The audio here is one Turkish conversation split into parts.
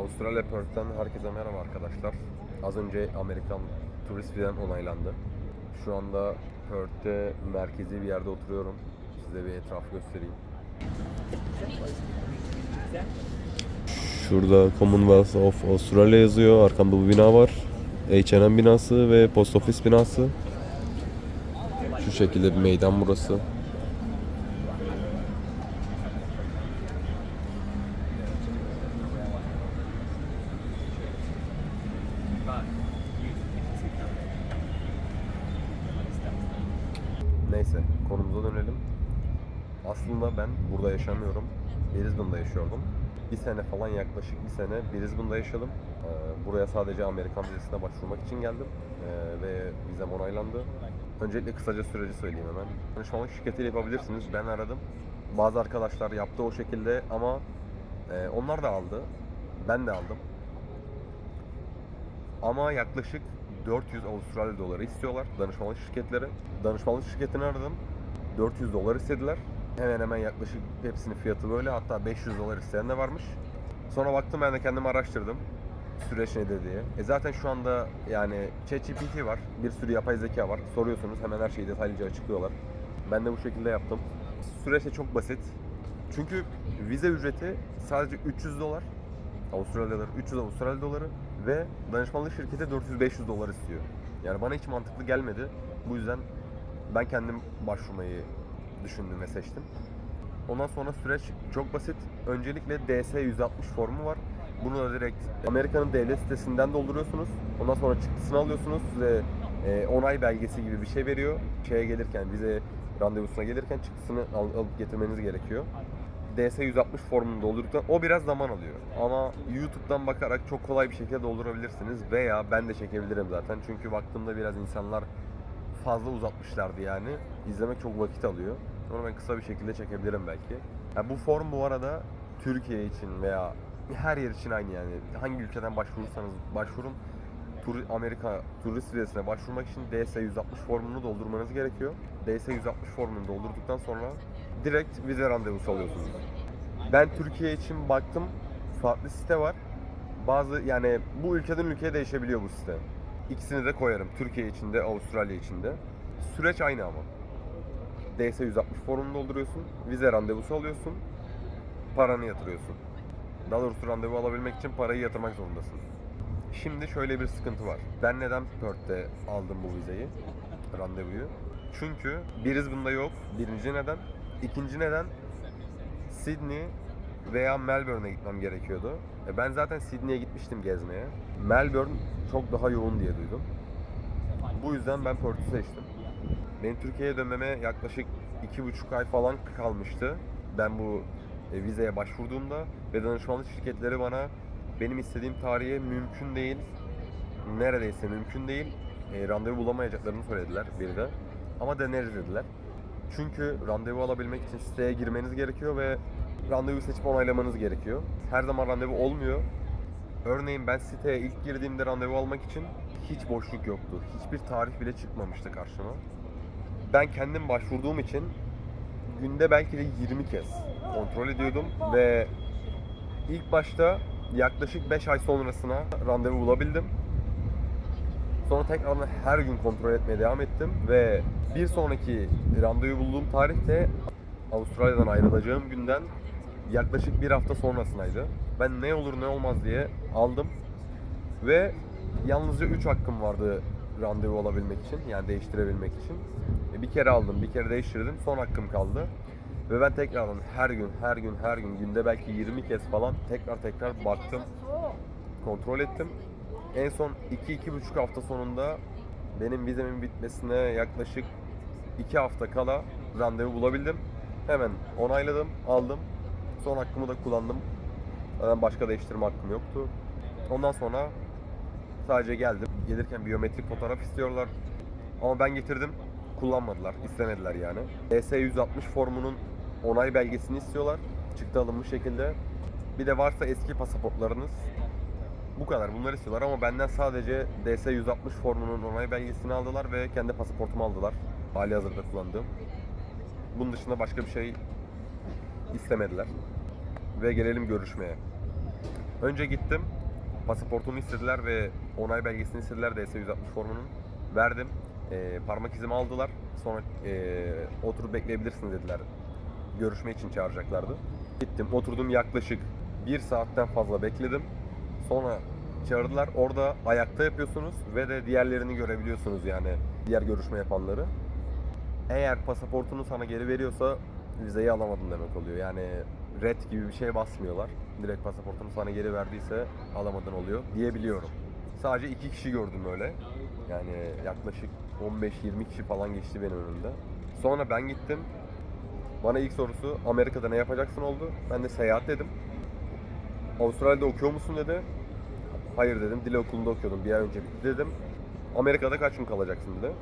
Avustralya Perth'ten herkese merhaba arkadaşlar. Az önce Amerikan turist vizem onaylandı. Şu anda Perth'te merkezi bir yerde oturuyorum. Size bir etrafı göstereyim. Şurada Commonwealth of Australia yazıyor. Arkamda bu bina var. H&M binası ve Post Office binası. Şu şekilde bir meydan burası. Neyse konumuza dönelim. Aslında ben burada yaşamıyorum. Brisbane'da yaşıyordum. Bir sene falan yaklaşık bir sene Brisbane'da yaşadım. Ee, Buraya sadece Amerikan vizesine başvurmak için geldim. Ee, Ve vizem onaylandı. Öncelikle kısaca süreci söyleyeyim hemen. Danışmanlık şirketiyle yapabilirsiniz. Ben aradım. Bazı arkadaşlar yaptı o şekilde ama e, onlar da aldı. Ben de aldım. Ama yaklaşık 400 Avustralya doları istiyorlar danışmanlık şirketleri. Danışmanlık şirketini aradım. 400 dolar istediler. Hemen hemen yaklaşık hepsinin fiyatı böyle. Hatta 500 dolar isteyen de varmış. Sonra baktım ben de kendim araştırdım. Süreç nedir diye. E zaten şu anda yani ChatGPT var. Bir sürü yapay zeka var. Soruyorsunuz hemen her şeyi detaylıca açıklıyorlar. Ben de bu şekilde yaptım. Süreç de çok basit. Çünkü vize ücreti sadece 300 dolar. Avustralya doları, 300 Avustralya doları ve danışmanlık şirketi 400-500 dolar istiyor. Yani bana hiç mantıklı gelmedi. Bu yüzden ben kendim başvurmayı düşündüm ve seçtim. Ondan sonra süreç çok basit. Öncelikle DS-160 formu var. Bunu da direkt Amerika'nın devlet sitesinden dolduruyorsunuz. Ondan sonra çıktısını alıyorsunuz ve e, onay belgesi gibi bir şey veriyor. Şeye gelirken, vize randevusuna gelirken çıktısını al- alıp getirmeniz gerekiyor. DS-160 formunu doldurduktan o biraz zaman alıyor. Ama YouTube'dan bakarak çok kolay bir şekilde doldurabilirsiniz veya ben de çekebilirim zaten. Çünkü baktığımda biraz insanlar fazla uzatmışlardı yani. İzlemek çok vakit alıyor. Onu ben kısa bir şekilde çekebilirim belki. Ya bu form bu arada Türkiye için veya her yer için aynı yani. Hangi ülkeden başvurursanız başvurun. Tur Amerika turist vizesine başvurmak için DS-160 formunu doldurmanız gerekiyor. DS-160 formunu doldurduktan sonra direkt vize randevusu alıyorsunuz. Ben Türkiye için baktım. Farklı site var. Bazı yani bu ülkeden ülkeye değişebiliyor bu site. İkisini de koyarım. Türkiye için de, Avustralya için de. Süreç aynı ama. DS-160 formunu dolduruyorsun. Vize randevusu alıyorsun. Paranı yatırıyorsun. Daha doğrusu randevu alabilmek için parayı yatırmak zorundasın. Şimdi şöyle bir sıkıntı var. Ben neden Perth'te aldım bu vizeyi, randevuyu? Çünkü Brisbane'da yok. Birinci neden. İkinci neden Sydney veya Melbourne'e gitmem gerekiyordu. E ben zaten Sydney'e gitmiştim gezmeye. Melbourne çok daha yoğun diye duydum. Bu yüzden ben Perth'ü seçtim. Benim Türkiye'ye dönmeme yaklaşık iki buçuk ay falan kalmıştı. Ben bu e, vizeye başvurduğumda ve danışmanlık şirketleri bana benim istediğim tarihe mümkün değil, neredeyse mümkün değil, e, randevu bulamayacaklarını söylediler biri de. Ama deneriz dediler. Çünkü randevu alabilmek için siteye girmeniz gerekiyor ve randevu seçip onaylamanız gerekiyor. Her zaman randevu olmuyor. Örneğin ben siteye ilk girdiğimde randevu almak için hiç boşluk yoktu. Hiçbir tarih bile çıkmamıştı karşıma. Ben kendim başvurduğum için günde belki de 20 kez kontrol ediyordum ve ilk başta yaklaşık 5 ay sonrasına randevu bulabildim. Sonra tekrardan her gün kontrol etmeye devam ettim ve bir sonraki randevu bulduğum tarih de Avustralya'dan ayrılacağım günden yaklaşık bir hafta sonrasındaydı. Ben ne olur ne olmaz diye aldım ve yalnızca 3 hakkım vardı randevu alabilmek için yani değiştirebilmek için. E, Bir kere aldım, bir kere değiştirdim, son hakkım kaldı. Ve ben tekrardan her gün, her gün, her gün, günde belki 20 kez falan tekrar tekrar baktım, kontrol ettim. En son 2-2,5 hafta sonunda benim vizemin bitmesine yaklaşık 2 hafta kala randevu bulabildim. Hemen onayladım, aldım. Son hakkımı da kullandım. Zaten başka değiştirme hakkım yoktu. Ondan sonra sadece geldim. Gelirken biyometrik fotoğraf istiyorlar. Ama ben getirdim. Kullanmadılar, istemediler yani. DS-160 formunun onay belgesini istiyorlar. Çıktı alınmış şekilde. Bir de varsa eski pasaportlarınız. Bu kadar. Bunları istiyorlar ama benden sadece DS-160 formunun onay belgesini aldılar ve kendi pasaportumu aldılar. Hali hazırda kullandığım. Bunun dışında başka bir şey istemediler. Ve gelelim görüşmeye. Önce gittim. Pasaportumu istediler ve onay belgesini istediler DS-160 formunun. Verdim. Ee, parmak izimi aldılar. Sonra ee, oturup bekleyebilirsiniz dediler. Görüşme için çağıracaklardı. Gittim oturdum yaklaşık bir saatten fazla bekledim. Sonra çağırdılar. Orada ayakta yapıyorsunuz ve de diğerlerini görebiliyorsunuz yani diğer görüşme yapanları. Eğer pasaportunu sana geri veriyorsa vizeyi alamadın demek oluyor. Yani red gibi bir şey basmıyorlar. Direkt pasaportunu sana geri verdiyse alamadın oluyor diyebiliyorum. Sadece iki kişi gördüm öyle. Yani yaklaşık 15-20 kişi falan geçti benim önümde. Sonra ben gittim. Bana ilk sorusu Amerika'da ne yapacaksın oldu. Ben de seyahat dedim. Avustralya'da okuyor musun dedi. Hayır dedim. Dil okulunda okuyordum. Bir ay önce bitti dedim. Amerika'da kaç gün kalacaksın dedi.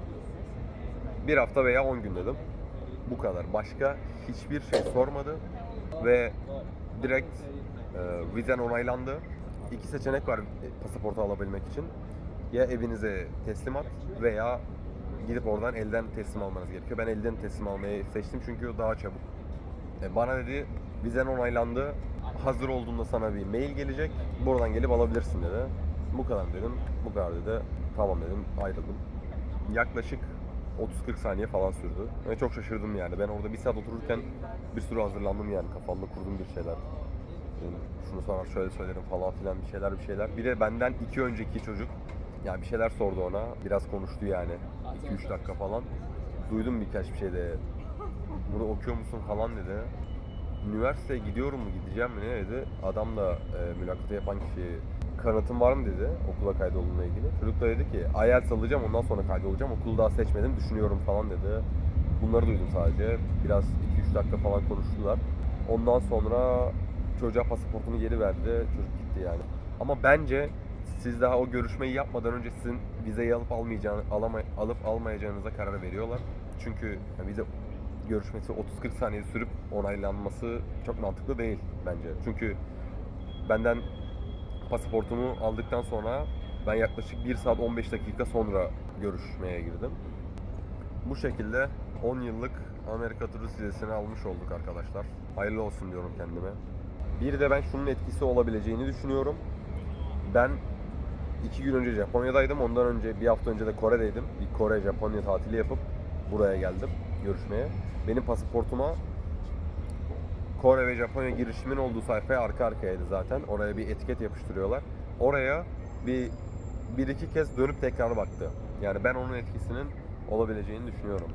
Bir hafta veya 10 gün dedim. Bu kadar. Başka hiçbir şey sormadı. Ve direkt e, vizen onaylandı. İki seçenek var e, pasaportu alabilmek için. Ya evinize teslimat veya gidip oradan elden teslim almanız gerekiyor. Ben elden teslim almayı seçtim çünkü daha çabuk. E, bana dedi vizen onaylandı. Hazır olduğunda sana bir mail gelecek. Buradan gelip alabilirsin dedi. Bu kadar dedim. Bu kadar dedi. Tamam dedim. Ayrıldım. Yaklaşık 30-40 saniye falan sürdü. Ve çok şaşırdım yani. Ben orada bir saat otururken bir sürü hazırlandım yani. Kafamda kurdum bir şeyler. Dedim, şunu sonra şöyle söylerim falan filan bir şeyler bir şeyler. Bir de benden iki önceki çocuk yani bir şeyler sordu ona. Biraz konuştu yani. 2-3 dakika falan. Duydum birkaç bir şey de. Bunu okuyor musun falan dedi. Üniversiteye gidiyorum mu gideceğim mi ne dedi. Adam da e, mülakatı yapan kişi kanıtın var mı dedi okula kaydolduğuna ilgili. Çocuk da dedi ki IELTS alacağım ondan sonra kaydolacağım. Okulu daha seçmedim düşünüyorum falan dedi. Bunları duydum sadece. Biraz 2-3 dakika falan konuştular. Ondan sonra çocuğa pasaportunu geri verdi. Çocuk gitti yani. Ama bence siz daha o görüşmeyi yapmadan önce sizin vizeyi alıp almayacağını, alama, alıp almayacağınıza karar veriyorlar. Çünkü vize görüşmesi 30-40 saniye sürüp onaylanması çok mantıklı değil bence. Çünkü benden pasaportumu aldıktan sonra ben yaklaşık 1 saat 15 dakika sonra görüşmeye girdim. Bu şekilde 10 yıllık Amerika turist vizesini almış olduk arkadaşlar. Hayırlı olsun diyorum kendime. Bir de ben şunun etkisi olabileceğini düşünüyorum. Ben iki gün önce Japonya'daydım. Ondan önce bir hafta önce de Kore'deydim. Bir Kore Japonya tatili yapıp buraya geldim görüşmeye. Benim pasaportuma Kore ve Japonya girişimin olduğu sayfaya arka arkayaydı zaten. Oraya bir etiket yapıştırıyorlar. Oraya bir bir iki kez dönüp tekrar baktı. Yani ben onun etkisinin olabileceğini düşünüyorum.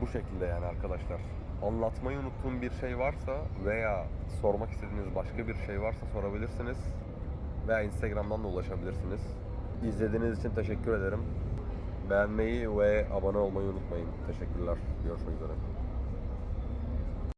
Bu şekilde yani arkadaşlar. Anlatmayı unuttuğum bir şey varsa veya sormak istediğiniz başka bir şey varsa sorabilirsiniz. Veya Instagram'dan da ulaşabilirsiniz. İzlediğiniz için teşekkür ederim. Beğenmeyi ve abone olmayı unutmayın. Teşekkürler. Görüşmek üzere.